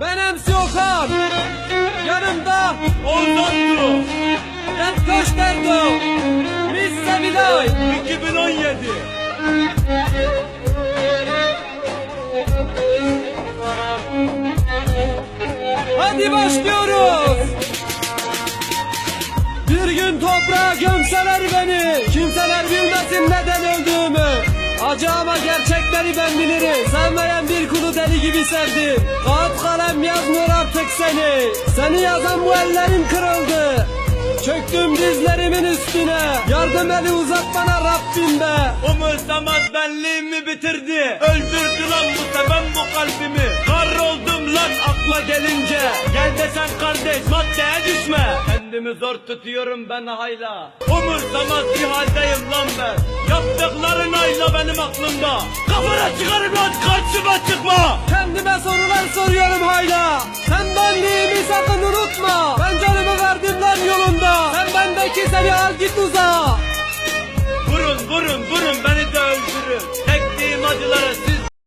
Ben MC Okan. Yanımda Ozan'du. Red Köşkerdo. Miss Sevilay. 2017. Hadi başlıyoruz. Bir gün toprağa gömseler beni Kimseler bilmesin neden öldüğümü Acı ama gerçekleri ben bilirim Sevmeyen bir kulu deli gibi sevdim. Kağıt kalem yazmıyor artık seni. Seni yazan bu ellerim kırıldı. Çöktüm dizlerimin üstüne. Yardım eli uzat bana Rabbim be. Umursamaz benliğimi bitirdi. Öldürdü lan bu seven bu kalbimi. Kar oldum lan akla gelince. Gel desen kardeş maddeye düşme. Kendimi zor tutuyorum ben hala. Umursamaz bir haldeyim lan benim aklımda. Kafana çıkarım lan karşıma çıkma. Kendime sorular soruyorum hala Sen benliğimi sakın unutma. Ben canımı verdim lan yolunda. Sen bendeki seni al git uza. Vurun vurun vurun beni de öldürün. Çektiğim acılara